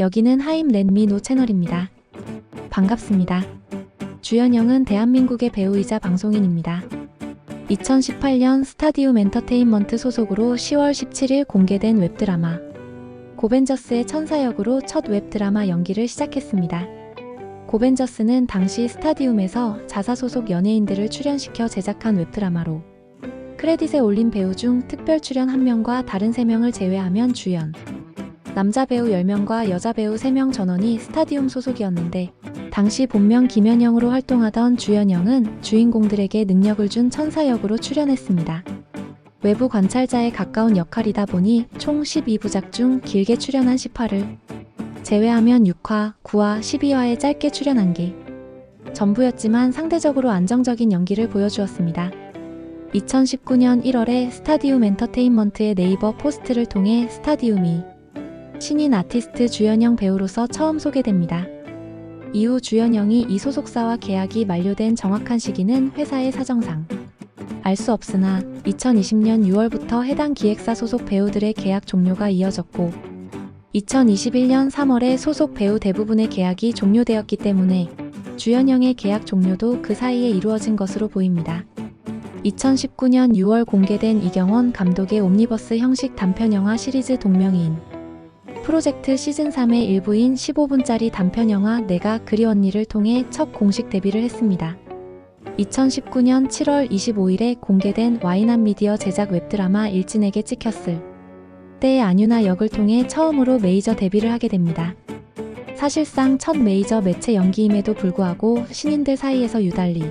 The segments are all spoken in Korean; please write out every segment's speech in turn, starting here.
여기는 하임 렛미노 채널입니다. 반갑습니다. 주연영은 대한민국의 배우이자 방송인입니다. 2018년 스타디움 엔터테인먼트 소속으로 10월 17일 공개된 웹드라마 고벤져스의 천사 역으로 첫 웹드라마 연기를 시작했습니다. 고벤져스는 당시 스타디움에서 자사 소속 연예인들을 출연시켜 제작한 웹드라마로 크레딧에 올린 배우 중 특별 출연 1명과 다른 3명을 제외하면 주연, 남자 배우 10명과 여자 배우 3명 전원이 스타디움 소속이었는데 당시 본명 김현영으로 활동하던 주연영은 주인공들에게 능력을 준 천사 역으로 출연했습니다. 외부 관찰자에 가까운 역할이다 보니 총 12부작 중 길게 출연한 18을 제외하면 6화, 9화, 12화에 짧게 출연한 게 전부였지만 상대적으로 안정적인 연기를 보여주었습니다. 2019년 1월에 스타디움 엔터테인먼트의 네이버 포스트를 통해 스타디움이 신인 아티스트 주연영 배우로서 처음 소개됩니다. 이후 주연영이 이 소속사와 계약이 만료된 정확한 시기는 회사의 사정상 알 수 없으나 2020년 6월부터 해당 기획사 소속 배우들의 계약 종료가 이어졌고 2021년 3월에 소속 배우 대부분의 계약이 종료되었기 때문에 주연영의 계약 종료도 그 사이에 이루어진 것으로 보입니다. 2019년 6월 공개된 이경원 감독의 옴니버스 형식 단편영화 시리즈 동명이인 프로젝트 시즌3의 일부인 15분짜리 단편 영화 내가 그리 언니를 통해 첫 공식 데뷔를 했습니다. 2019년 7월 25일에 공개된 와이남 미디어 제작 웹드라마 일진에게 찍혔을 때의 안유나 역을 통해 처음으로 메이저 데뷔를 하게 됩니다. 사실상 첫 메이저 매체 연기임에도 불구하고 신인들 사이에서 유달리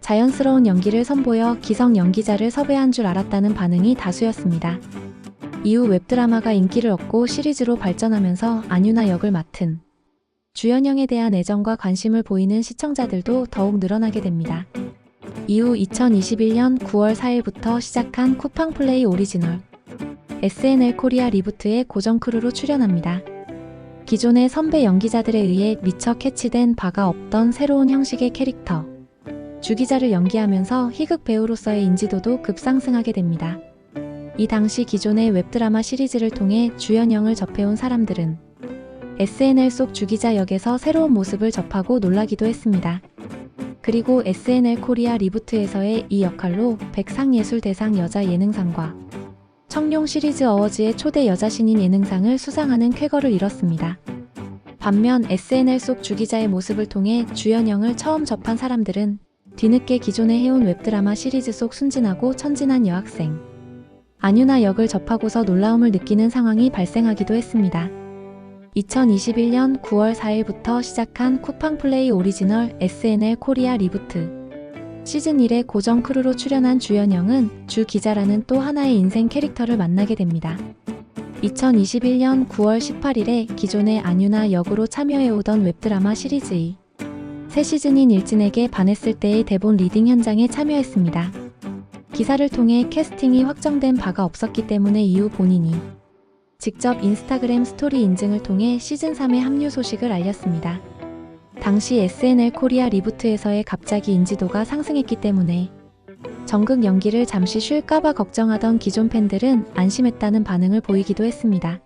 자연스러운 연기를 선보여 기성 연기자를 섭외한 줄 알았다는 반응이 다수였습니다. 이후 웹드라마가 인기를 얻고 시리즈로 발전하면서 안유나 역을 맡은 주연영에 대한 애정과 관심을 보이는 시청자들도 더욱 늘어나게 됩니다. 이후 2021년 9월 4일부터 시작한 쿠팡 플레이 오리지널 SNL 코리아 리부트에 고정 크루로 출연합니다. 기존의 선배 연기자들에 의해 미처 캐치된 바가 없던 새로운 형식의 캐릭터 주기자를 연기하면서 희극 배우로서의 인지도도 급상승하게 됩니다. 이 당시 기존의 웹드라마 시리즈를 통해 주연영을 접해온 사람들은 SNL 속 주기자 역에서 새로운 모습을 접하고 놀라기도 했습니다. 그리고 SNL 코리아 리부트에서의 이 역할로 백상예술대상 여자 예능상과 청룡 시리즈 어워즈의 초대 여자 신인 예능상을 수상하는 쾌거를 이뤘습니다. 반면 SNL 속 주기자의 모습을 통해 주연영을 처음 접한 사람들은 뒤늦게 기존에 해온 웹드라마 시리즈 속 순진하고 천진한 여학생 안유나 역을 접하고서 놀라움을 느끼는 상황이 발생하기도 했습니다. 2021년 9월 4일부터 시작한 쿠팡 플레이 오리지널 SNL 코리아 리부트 시즌 1의 고정 크루로 출연한 주연영은 주 기자라는 또 하나의 인생 캐릭터를 만나게 됩니다. 2021년 9월 18일에 기존의 안유나 역으로 참여해오던 웹드라마 시리즈 2. 새 시즌인 일진에게 반했을 때의 대본 리딩 현장에 참여했습니다. 기사를 통해 캐스팅이 확정된 바가 없었기 때문에 이후 본인이 직접 인스타그램 스토리 인증을 통해 시즌3의 합류 소식을 알렸습니다. 당시 SNL 코리아 리부트에서의 갑자기 인지도가 상승했기 때문에 정극 연기를 잠시 쉴까봐 걱정하던 기존 팬들은 안심했다는 반응을 보이기도 했습니다.